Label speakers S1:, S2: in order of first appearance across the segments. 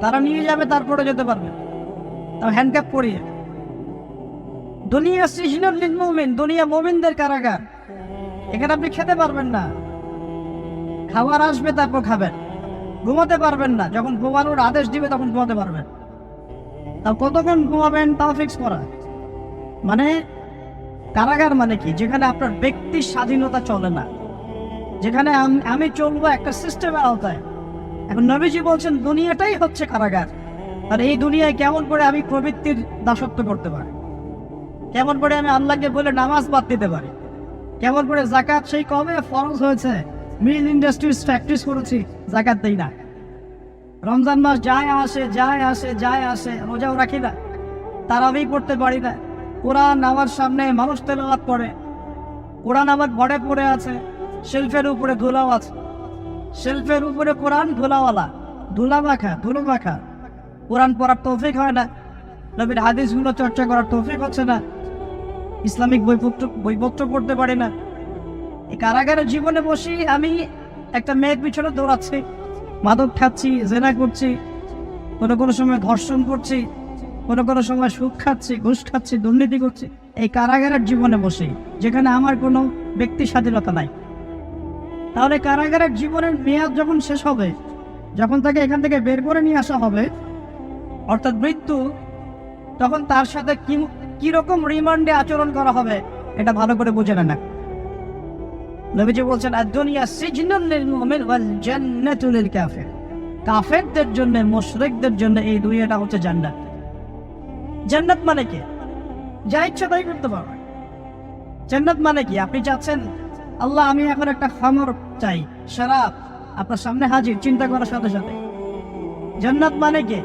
S1: তারা নিয়ে যাবে, তারপরে যেতে পারবেন তাও হ্যান্ডক্যাপ পরিয়ে। দুনিয়া লিল মুমিন, দুনিয়া মুমিনদের কারাগার। এখানে আপনি খেতে পারবেন না। খাবার আসবে, তারপর খাবেন। ঘুমাতে পারবেন না। যখন ঘুমানোর আদেশ দিবে, তখন ঘুমাতে পারবেন। তাও কতক্ষণ ঘুমাবেন, তাও ফিক্স করা। মানে কারাগার মানে কি? যেখানে আপনার ব্যক্তি স্বাধীনতা চলে না। যেখানে আমি চলবো একটা সিস্টেমের আওতায়। এখন নবীজি বলছেন, দুনিয়াটাই হচ্ছে কারাগার। আর এই দুনিয়ায় কেমন করে আমি প্রবৃত্তির দাসত্ব করতে পারি? কেমন করে আমি আল্লাহকে বলে নামাজ বাদ দিতে পারি? কেমন করে জাকাত সেই কবে ফরজ হয়েছে। মিল ইন্ডাস্ট্রিজ প্র্যাকটিস করেছি জাকাত দেই না। রমজান মাস যায় আসে যায় আসে যায় আসে, রোজাও রাখি না। তারাবি করতে পারি না। কোরআন আমার সামনে মানুষ তেলাওয়াত পড়ে কোরআন আমার ঘরে পড়ে আছে, শেলফের উপরে ধুলাও আছে। শেলফের উপরে কোরআন ধুলাওয়ালা ধুলা মাখা ধুলো মাখা কোরআন পড়ার তৌফিক হয় না, নবীর হাদিসগুলো চর্চা করার তৌফিক হচ্ছে না, ইসলামিক বইপত্র বইপত্র পড়তে পারি না। এই কারাগারের জীবনে বসি আমি একটা মেয়ের পিছনে দৌড়াচ্ছি, মাদক খাচ্ছি, জেনা করছি, কোনো কোনো সময় ধর্ষণ করছি, কোনো কোনো সময় সুখ খাচ্ছি, ঘুষ খাচ্ছি, দুর্নীতি করছি। এই কারাগারের জীবনে বসে, যেখানে আমার কোনো ব্যক্তি স্বাধীনতা নাই। তাহলে কারাগারের জীবনের মেয়াদ যখন শেষ হবে, যখন তাকে এখান থেকে বের করে নিয়ে আসা হবে, অর্থাৎ মৃত্যু, তখন তার সাথে কীরকম রিমান্ডে আচরণ করা হবে, এটা ভালো করে বুঝে না। নবীজি বলছেন দুনিয়া সিজনুল লিল মুমিন ওয়াল জান্নাতু লিল কাফির। কাফেরদের জন্য, মুশরিকদের জন্য এই দুনিয়াটা হচ্ছে জান্নাত। জান্নাত মানে কি? যা ইচ্ছা তাই করতে পারবে জান্নাত মানে কি? আপনি চাচ্ছেন, আল্লাহ, আমি এখন একটা খামর চাই। শরাব আপনার সামনে হাজির, চিন্তা করার সাথে সাথে। জান্নাত মানে কি?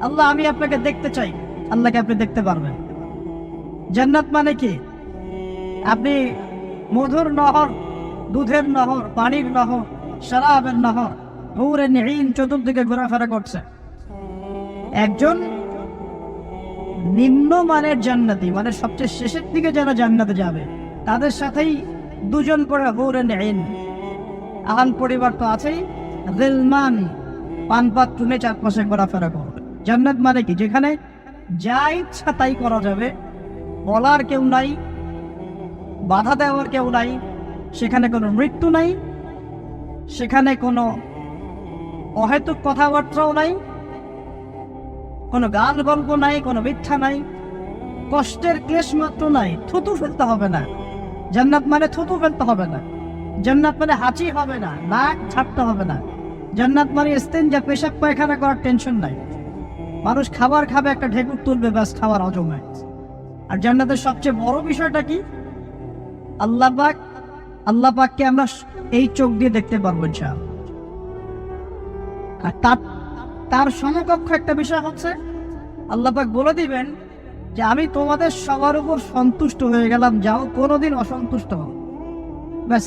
S1: আল্লাহ, আমি আপনাকে দেখতে চাই। আল্লাহকে আপনি দেখতে পারবেন। জান্নাত মানে কি? আপনি মধুর নহর, দুধের নহর, পানির নহর শরাবের নহর হৌরে নিহীন চতুর্দিকে ঘোরাফেরা করছে। একজন নিম্ন মানের জান্নাতি মানে সবচেয়ে শেষের দিকে যারা জান্নাতে যাবে, তাদের সাথেই দুজন করে হৌরে নিহীন আহান পরিবার তো আছেই। রেলমান পানপাত টুনে চারপাশে ঘোরাফেরা করবে জান্নাত মানে কি? যেখানে যা ইচ্ছা তাই করা যাবে। বলার কেউ নাই, বাধা দেওয়ার কেউ নাই, সেখানে কোনো মৃত্যু নাই, সেখানে কোনো অহেতুক কথাবার্তাও নাই, কোনো গান গল্প নাই, কোনো মিথ্যা নাই, কষ্টের ক্লেশ মাত্র নাই, থুতু ফেলতে হবে না। জান্নাত মানে থুতু ফেলতে হবে না। জান্নাত মানে হাঁচি হবে না, নাক ছাড়তে হবে না। জান্নাত মানে স্তেন যা পেশাব পায়খানা করার টেনশন নাই। মানুষ খাবার খাবে, একটা ঢেকুর তুলবে, ব্যাস খাবার হজম হয় আর জান্নাতের সবচেয়ে বড় বিষয়টা কি? আল্লাহ পাক, আল্লাহ পাককে আমরা এই চোখ দিয়ে দেখতে পারব ইনশাআল্লাহ। আর তার তার সমকক্ষ একটা বিষয় হচ্ছে, আল্লাহ পাক বলে দিবেন যে, আমি তোমাদের সবার উপর সন্তুষ্ট হয়ে গেলাম, যাও কোনোদিন অসন্তুষ্ট হও। ব্যাস.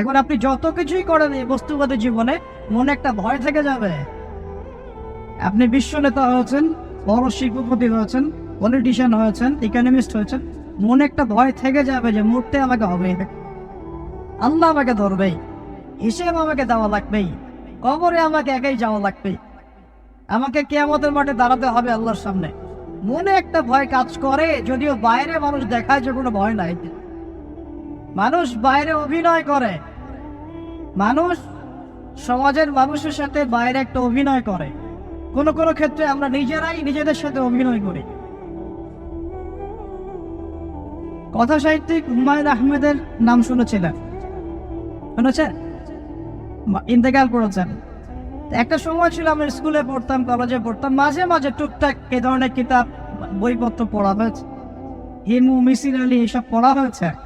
S1: এখন আপনি যত কিছুই করেন এই বস্তুবাদী জীবনে, মনে একটা ভয় থেকে যাবে। আপনি বিশ্ব নেতা হয়েছেন, বড় শিল্পপতি হয়েছেন পলিটিশিয়ান হয়েছেন ইকোনমিস্ট হয়েছেন, মনে একটা ভয় থেকে যাবে যে মরতে আমাকে হবে আল্লাহ আমাকে ধরবেই, হিসেব আমাকে দেওয়া লাগবেই, কবরে আমাকে একাই যাওয়া লাগবেই। আমাকে কেয়ামতের মাঠে দাঁড়াতে হবে আল্লাহর সামনে। মনে একটা ভয় কাজ করে, যদিও বাইরে মানুষ দেখায় যে কোনো ভয় নাই। মানুষ বাইরে অভিনয় করে। মানুষ সমাজের মানুষের সাথে বাইরে একটা অভিনয় করে। কোনো কোনো ক্ষেত্রে আমরা নিজেরাই নিজেদের সাথে অভিনয় করি। কথা সাহিত্যিক হুমায়ুন আহমেদের নাম শুনেছিলেন। শুনেছেন? ইন্তেকাল করেছেন। একটা সময় ছিল আমরা স্কুলে পড়তাম, কলেজে পড়তাম, মাঝে মাঝে টুকটাক এ ধরনের কিতাব, বইপত্র পড়া হয়েছে। হিমু, মিসির আলী, এসব পড়া হয়েছে।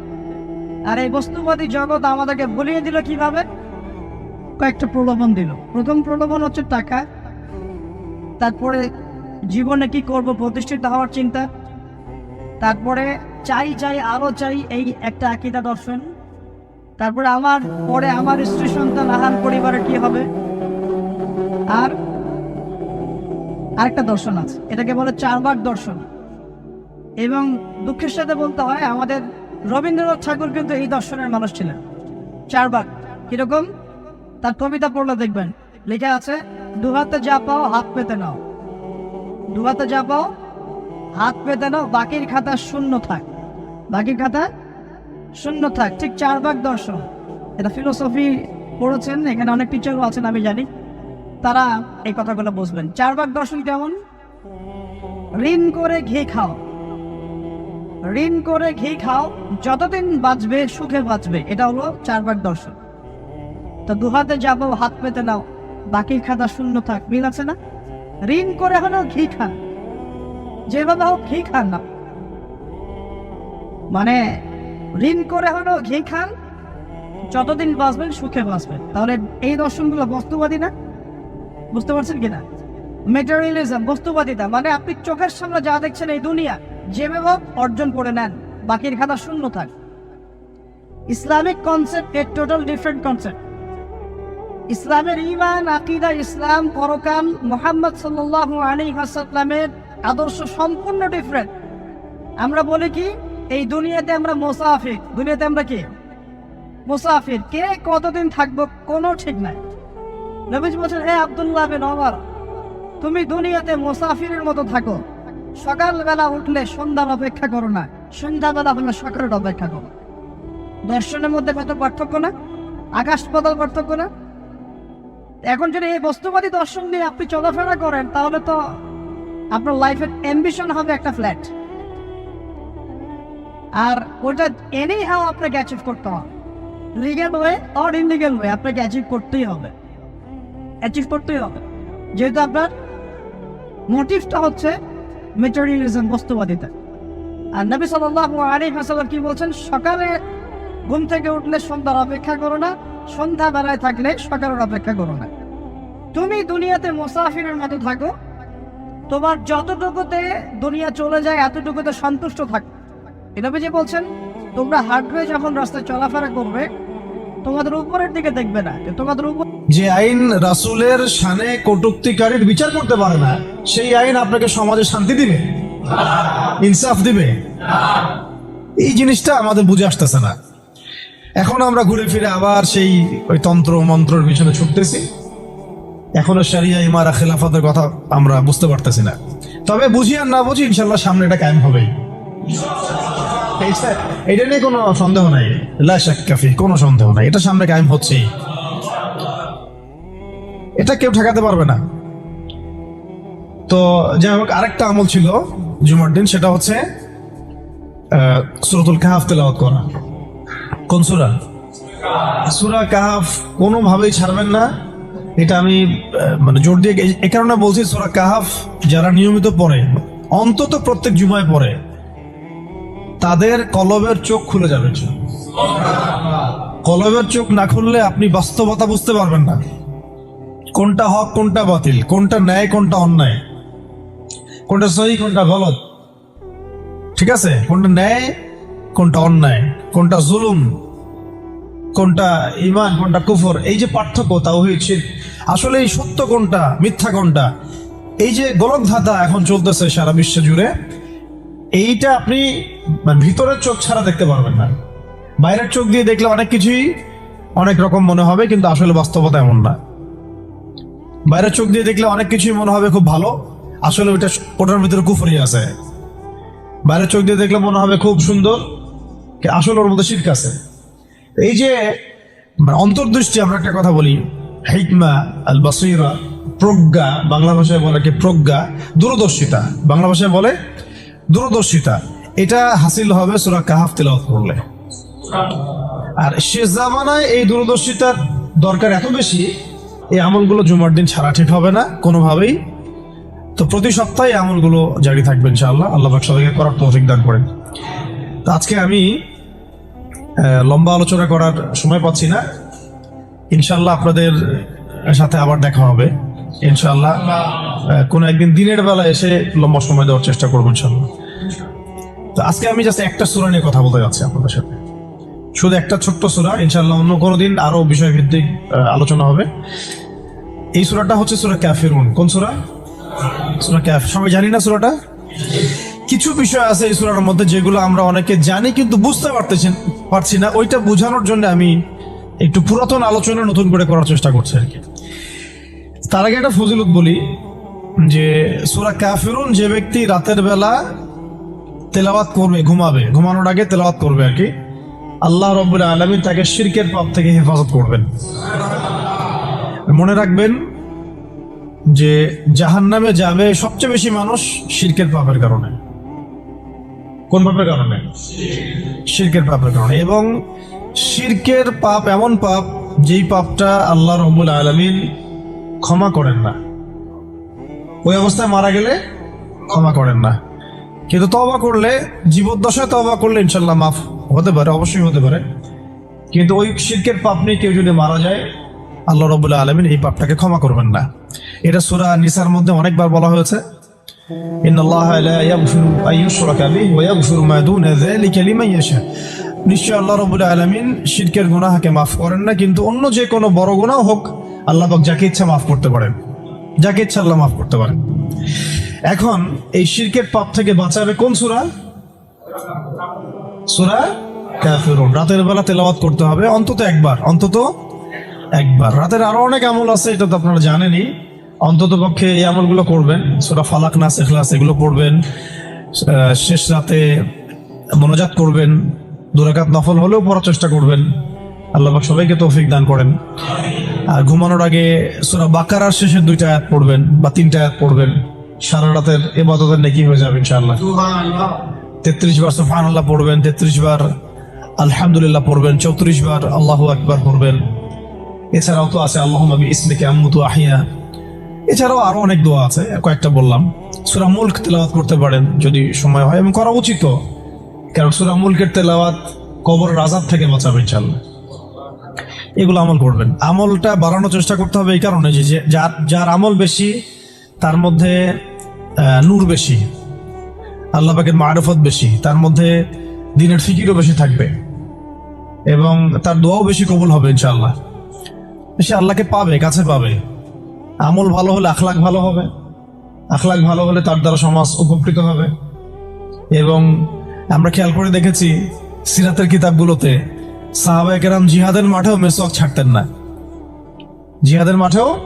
S1: আর এই বস্তুবাদী জগৎ আমাদেরকে বলিয়ে দিল কীভাবে? কয়েকটা প্রলোভন দিল। প্রথম প্রলোভন হচ্ছে টাকা। তারপরে জীবনে কি করব? প্রতিষ্ঠিত হওয়ার চিন্তা। তারপরে চাই চাই, আরও চাই এই একটা আকিদা দর্শন। তারপরে আমার, পরে আমার স্ত্রী সন্তান আহার পরিবারে কি হবে? আর আরেকটা দর্শন আছে। এটাকে বলে চারবার দর্শন। এবং দুঃখের সাথে বলতে হয়, আমাদের রবীন্দ্রনাথ ঠাকুর কিন্তু এই দর্শনের মানুষ ছিলেন। চারবার কীরকম? তার কবিতা পড়লে দেখবেন, লেখা আছে দু হাতে যা পাও হাত পেতে নাও। দু হাতে যা পাও হাত পেতে নাও, বাকির খাতা শূন্য থাক। বাকির খাতা শূন্য থাক, ঠিক চার ভাগ দর্শন। এটা ফিলোসফি পড়েছেন, এখানে অনেক টিচারও আছেন, আমি জানি। তারা এই কথাগুলো বুঝবেন। চার ভাগ দর্শন কেমন? ঋণ করে ঘি খাও। ঋণ করে ঘি খাও, যতদিন বাঁচবে, সুখে বাঁচবে। এটা হলো চারবার দর্শন। তো দু হাতে যাব, হাত পেতে নাও। বাকি খাতা শূন্য থাক, মিল আছে না? ঋণ করে হলেও ঘি খান। যেভাবে হোক, ঘি খান না। মানে ঋণ করে হলেও ঘি খান, যতদিন বাঁচবেন, সুখে বাঁচবেন। তাহলে এই দর্শনগুলো বস্তুবাদী না? বুঝতে পারছেন কিনা? মেটেরিয়ালিজম বস্তুবাদিতা মানে আপনি চোখের সামনে যা দেখছেন এই দুনিয়া যেভাবে হোক অর্জন করে নেন, বাকির খাতা শূন্য থাক। ইসলামিক কনসেপ্ট এর টোটাল ডিফারেন্ট কনসেপ্ট ইসলামের ইমান আকিদা, ইসলাম, পরকাল, মোহাম্মদ সাল্লাল্লাহু আলাইহি ওয়াসাল্লামের আদর্শ সম্পূর্ণ ডিফারেন্ট আমরা বলি কি, এই দুনিয়াতে আমরা মুসাফির, দুনিয়াতে আমরা কি? মুসাফির, কে কতদিন থাকব কোনো ঠিক নাই। নবীজ বলছেন, হে আব্দুল্লাহ বিন ওমর তুমি দুনিয়াতে মুসাফিরের মতো থাকো। সকালবেলা উঠলে সন্ধ্যার অপেক্ষা করো না। সন্ধ্যাবেলা হলে সকালের অপেক্ষা করো। দর্শনের মধ্যে কত পার্থক্য না? আকাশ পাতাল পার্থক্য না? এখন যদি এই বস্তুবাদী দর্শন নিয়ে আপনি চলাফেরা করেন, তাহলে তো আপনার লাইফের অ্যাম্বিশন হবে একটা ফ্ল্যাট আর ওটা এনি হাও আপনাকে অ্যাচিভ করতে হবে। Legal way or illegal way আপনাকে অ্যাচিভ করতেই হবে। অ্যাচিভ করতেই হবে। যেহেতু আপনার মোটিভটা হচ্ছে মেটেরিয়ালিজম বস্তুবাদিতা। আর নবী সাল্লাল্লাহু আলাইহি ওয়াসাল্লাম কি বলছেন? সকালে ঘুম থেকে উঠলে সন্ধ্যার অপেক্ষা করো না সন্ধ্যা বেলায় থাকলে সকালের অপেক্ষা করো না। তুমি দুনিয়াতে মুসাফিরের মতো থাকো, তোমার যতটুকুতে দুনিয়া চলে যায়, এতটুকুতে সন্তুষ্ট থাকো। এটা যে বলছেন, তোমরা হাঁটবে যখন রাস্তায় চলাফেরা করবে তোমাদের উপরের দিকে দেখবে না তোমাদের উপর
S2: যে আইন রাসূলের শানে কটুক্তিকারীর বিচার করতে পারে না, সেই আইন আপনাকে সমাজে শান্তি দিবে, ইনসাফ দিবে। এই জিনিসটা আমাদের বুঝে আসতেছে না। এখন আমরা ঘুরে ফিরে আবার সেই ওই তন্ত্র মন্ত্রের পিছনে ছুটতেছি। এখনও সারিয়া ইমারা খেলাফতের কথা আমরা বুঝতে পারতেছি না। তবে বুঝি আর না বুঝি, ইনশাল্লাহ সামনে এটা কায়েম হবেই। এটা নিয়ে কোনো সন্দেহ নাই। লা কাফি কোনো সন্দেহ নাই। এটা সামনে কায়েম এটা কেউ ঠেকাতে পারবে না। তো যাই হোক, আরেকটা আমল ছিল জুমার দিন, সেটা হচ্ছে সূরাতুল কাহাফ তেলাওয়াত করা। কোন সূরা? সূরা কাহাফ কোনোভাবেই ছাড়বেন না। এটা আমি মানে জোর দিয়ে এই কারণে বলছি, সূরা কাহাফ যারা নিয়মিত পড়ে, অন্তত প্রত্যেক জুমায় পড়ে। তাদের কলবের চোখ খুলে যাবে কলবের চোখ না খুললে আপনি বাস্তবতা বুঝতে পারবেন না। কোনটা হক, কোনটা বাতিল, কোনটা ন্যায়, কোনটা অন্যায়। কোনটা সহি, কোনটা গলত ঠিক আছে? কোনটা ন্যায়, কোনটা অন্যায়। কোনটা জুলুম, কোনটা ইমান কোনটা কুফর। এই যে পার্থক্য, তাওহীদ, শিরক, আসলে এই সত্য কোনটা, মিথ্যা কোনটা? এই যে গোলক ধাঁধা এখন চলতেছে সারা বিশ্ব জুড়ে এইটা আপনি মানে ভিতরের চোখ ছাড়া দেখতে পারবেন না। বাইরের চোখ দিয়ে দেখলে অনেক কিছুই অনেক রকম মনে হবে, কিন্তু আসলে বাস্তবতা এমন না। বাইরের চোখ দিয়ে দেখলে অনেক কিছুই মনে হবে খুব ভালো, আসলে ওইটা ওটার ভিতরে কুফরি আছে। বাইরের চোখ দিয়ে দেখলে মনে হবে খুব সুন্দর আসলে ওর মধ্যে শির্ক আছে। এই যে মানে অন্তর্দৃষ্টি আমরা একটা কথা বলি, হিকমা আল বাসিরা প্রজ্ঞা, বাংলা ভাষায় বলে কি প্রজ্ঞা, দূরদর্শিতা। বাংলা ভাষায় বলে দূরদর্শিতা। এটা হাসিল হবে সুরা কাহাফ তেলাওয়াত করলে। আর শেষ জামানায় এই দূরদর্শিতার দরকার এত বেশি, এই আমলগুলো জুমার দিন ছাড়া ঠিক হবে না কোনোভাবেই। তো প্রতি সপ্তাহে আমলগুলো জারি থাকবে ইনশাআল্লাহ। আল্লাহ পাক সবাইকে করার তৌফিক দান করেন। তো আজকে আমি লম্বা আলোচনা করার সময় পাচ্ছি না। ইনশাআল্লাহ আপনাদের সাথে আবার দেখা হবে। ইনশাআল্লাহ কোনো একদিন দিনের বেলা এসে লম্বা সময় দেওয়ার চেষ্টা করব ইনশাআল্লাহ। তো আজকে আমি জাস্ট একটা সুরা নিয়ে কথা বলতে যাচ্ছি আপনাদের সাথে। শুধু একটা ছোট্ট সুরা ইনশাল্লাহ অন্য কোনো দিন আরও বিষয় ভিত্তিক আলোচনা হবে। এই সুরাটা হচ্ছে সুরা ক্যাফিরুন কোন সুরা? সুরা ক্যাফ সবাই জানি না সুরাটা? কিছু বিষয় আছে এই সুরার মধ্যে যেগুলো আমরা অনেকে জানি কিন্তু বুঝতে পারতেছি পারছি না। ওইটা বোঝানোর জন্য আমি একটু পুরাতন আলোচনা নতুন করে করার চেষ্টা করছি আর কি। তার আগে একটা ফজিলত বলি যে সুরা কাফিরুন যে ব্যক্তি রাতের বেলা তেলাওয়াত করবে, ঘুমাবে। ঘুমানোর আগে তেলাওয়াত করবে আর কি। আল্লাহ রব্বুল আলমী তাকে শিরকের পাপ থেকে হেফাজত করবেন। মনে রাখবেন যে জাহান্নামে যাবে সবচেয়ে বেশি মানুষ শিরকের পাপের কারণে। কোন পাপের কারণে? শিরকের পাপের কারণে। এবং শিরকের পাপ এমন পাপ যেই পাপটা আল্লাহ রব্বুল আলমিন ক্ষমা করেন না। ওই অবস্থায় মারা গেলে ক্ষমা করেন না। কিন্তু তবা করলে, জীবদ্দশায় তবা করলে ইনশাল্লাহ মাফ হতে পারে, অবশ্যই হতে পারে। কিন্তু ওই শিরকের পাপ নিয়ে কেউ যদি মারা যায়, আল্লাহ রবুল্লা আলমিন এই পাপটাকে ক্ষমা করবেন না। এটা সুরা নিসার মধ্যে অনেকবার বলা হয়েছে। নিশ্চয় আল্লাহ রবুল্লা আলমিন শিরকের গুনাহাকে মাফ করেন না, কিন্তু অন্য যে কোনো বড় গুণাও হোক, আল্লাহ যাকে ইচ্ছা মাফ করতে পারেন। যাকে ইচ্ছা আল্লাহ মাফ করতে পারেন। এখন এই শিরকের পাপ থেকে বাঁচাবে কোন সুরা? সুরা রাতের বেলা তেলাওয়াত করতে হবে, অন্তত একবার অন্তত একবার। রাতের আরও অনেক আমল আছে, এটা তো আপনারা জানেনই। অন্তত পক্ষে এই আমলগুলো করবেন, সুরা ফালাক, নাস এখলাস এগুলো পড়বেন শেষ রাতে মনোজাত করবেন দুরাকাত নফল হলেও পড়ার চেষ্টা করবেন। আল্লাহ সবাইকে তৌফিক দান করেন। আর ঘুমানোর আগে সুরা বাকারার শেষের দুইটা আয়াত পড়বেন বা তিনটা আয়াত পড়বেন। সারা রাতের এবাদতের নেকি হয়ে যাবে ইনশাআল্লাহ। তেত্রিশ বার সুফান আল্লাহ পড়বেন, তেত্রিশ বার আলহামদুলিল্লাহ পড়বেন, চৌত্রিশ বার আল্লাহ আকবার পড়বেন। এছাড়াও তো আছে আল্লাহ নবী ইসমিকে আম্মুতু আহিয়া এছাড়াও আরও অনেক দোয়া আছে, কয়েকটা বললাম। সুরা মুল্ক তেলাওয়াত করতে পারেন যদি সময় হয় এবং করা উচিত কারণ সুরা মুল্কের তেলাওয়াত কবর রাজাব থেকে বাঁচাবে ইনশাল্লাহ এগুলো আমল করবেন। আমলটা বাড়ানোর চেষ্টা করতে হবে এই কারণে যে, যার যার আমল বেশি, তার মধ্যে নূর বেশি, আল্লাহ পাকের মারফত বেশি, তার মধ্যে দিনের ফিকিরও বেশি থাকবে এবং তার দোয়াও বেশি কবুল হবে ইনশাআল্লাহ। সে আল্লাহকে পাবে, কাছে পাবে। আমল ভালো হলে আখলাক ভালো হবে, আখলাক ভালো হলে তার দ্বারা সমাজ উপকৃত হবে। এবং আমরা খেয়াল করে দেখেছি, সিরাতের কিতাবগুলোতে সাহাবাহাম জিহাদের মাঠেও মেসওয়াক ছাড়তেন না। জিহাদের মাঠেও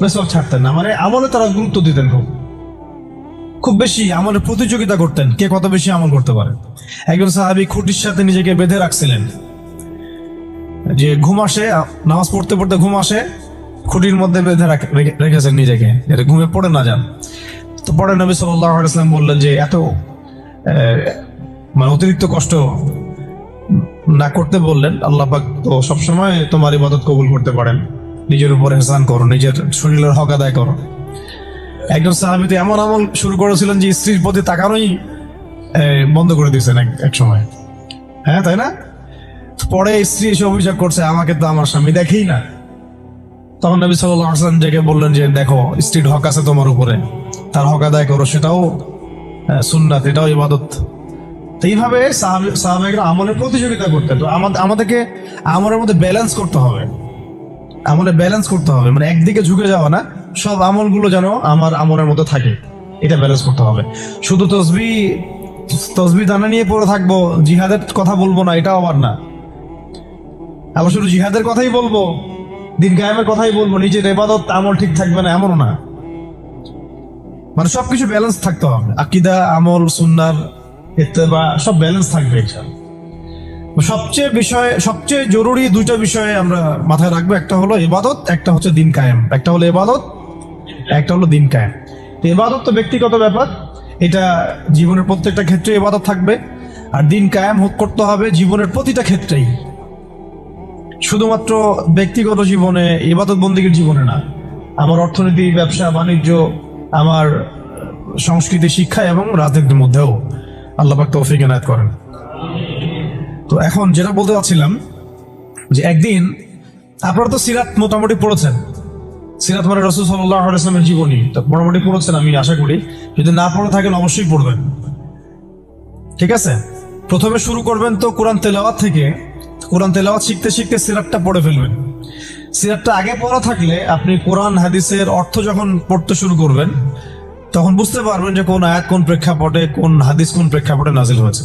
S2: মেসওয়াক ছাড়তেন না মানে আমলে তারা গুরুত্ব দিতেন খুব। খুব বেশি আমলের প্রতিযোগিতা করতেন, কে কত বেশি আমল করতে পারে। একজন সাহাবি খুঁটির সাথে নিজেকে বেঁধে রাখছিলেন। যে ঘুম আসে, নামাজ পড়তে পড়তে ঘুম আসে, খুঁটির মধ্যে বেঁধে রেখেছেন নিজেকে। যাতে ঘুমে পড়ে না যান। তো পরে নবী সাল্লাম বললেন যে, এত মানে অতিরিক্ত কষ্ট না করতে বললেন আল্লাপাক তো সবসময় তোমার ইবাদত কবুল করতে পারেন। নিজের উপর হেসান করো, নিজের শরীরের হক আদায় করো। একজন সাহাবিতে এমন আমল শুরু করেছিলেন যে স্ত্রীর প্রতি তাকানোই বন্ধ করে দিয়েছেন এক- সময়। হ্যাঁ তাই না? পরে স্ত্রী এসে অভিযোগ করছে, আমাকে তো আমার স্বামী দেখেই না। তখন নবী সাল্লাম ডেকে বললেন যে, দেখো, স্ত্রীর হক আছে তোমার উপরে। তার হক আদায় করো, সেটাও সুন্নাত, এটাও ইবাদত। তো এইভাবে সাহাবে- সাহাবেকরা আমলের প্রতিযোগিতা করতেন তো আমাদের আমাদেরকে আমলের মধ্যে ব্যালেন্স করতে হবে। আমলে ব্যালেন্স করতে হবে। মানে একদিকে ঝুঁকে যাওয়া না সব আমলগুলো যেন আমার আমলের মধ্যে থাকে। এটা ব্যালেন্স করতে হবে। শুধু তসবি তসবি দানা নিয়ে পড়ে থাকব, জিহাদের কথা বলব না, এটাও আবার না। আবার শুধু জিহাদের কথাই বলব, দিন কায়েমের কথাই বলব, নিজের এবাদত আমল ঠিক থাকবে না, এমনও না। মানে সবকিছু ব্যালেন্স থাকতে হবে। আকিদা, আমল, সুন্নার ইত্তেবা, সব ব্যালেন্স থাকবে সবচেয়ে বিষয়ে, সবচেয়ে জরুরি দুইটা বিষয়ে আমরা মাথায় রাখব। একটা হলো ইবাদত, একটা হচ্ছে দিন কায়েম। একটা হলো ইবাদত একটা হলো দিন তো ইবাদত তো ব্যক্তিগত ব্যাপার। এটা জীবনের প্রত্যেকটা ক্ষেত্রে এবাদত থাকবে। আর দিন কায়েম করতে হবে জীবনের প্রতিটা ক্ষেত্রেই। শুধুমাত্র ব্যক্তিগত জীবনে ইবাদত বন্দীগীর জীবনে না, আমার অর্থনীতি, ব্যবসা, বাণিজ্য, আমার সংস্কৃতি, শিক্ষা এবং রাজনীতির মধ্যেও আল্লাহ পাক তৌফিক এনায়েত করেন। তো এখন যেটা বলতে চাচ্ছিলাম যে একদিন আপনারা তো সিরাত মোটামুটি পড়েছেন। সিরাত মানে রসুল সাল্লাহ ইসলামের জীবনী। মোটামুটি পড়েছেন আমি আশা করি। যদি না পড়ে থাকেন, অবশ্যই পড়বেন। ঠিক আছে? প্রথমে শুরু করবেন তো কোরআন তেলাওয়াত থেকে। কোরআন তেলাওয়াত শিখতে শিখতে সিরাতটা পড়ে ফেলবেন। সিরাতটা আগে পড়া থাকলে আপনি কোরআন, হাদিসের অর্থ যখন পড়তে শুরু করবেন, তখন বুঝতে পারবেন যে কোন আয়াত কোন প্রেক্ষাপটে, কোন হাদিস কোন প্রেক্ষাপটে নাজিল হয়েছে।